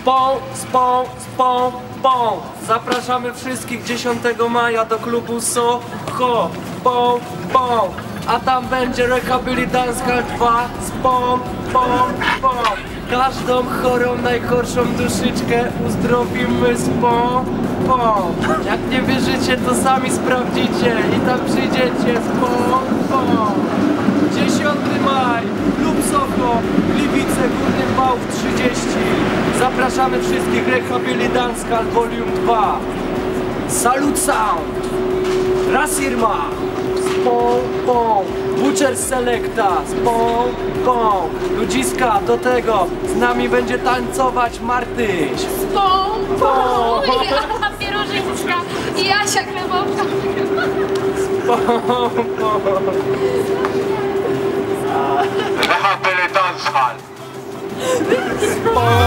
Spą, spą, spą, spą. Zapraszamy wszystkich 10 maja do klubu Soho. Pą, pą. A tam będzie Rehabilitanska 2. Spą, pą, pą. Każdą chorą, najgorszą duszyczkę uzdrowimy z pą. Jak nie wierzycie, to sami sprawdzicie i tam przyjdziecie z pą. 10 maj, Klub Soho, Gliwice, Górny Bałw 30. Zapraszamy wszystkich Rehabilitanska Volume 2. Salut Sound, Rasirma, Spą, pą, Butcher Selecta, Spą, pą. Ludziska, do tego z nami będzie tańcować Martyś. Pom, pom, ja pierożynka i Jasia Kremowka. Pą, pą. Rehabilitanzhal. Spą,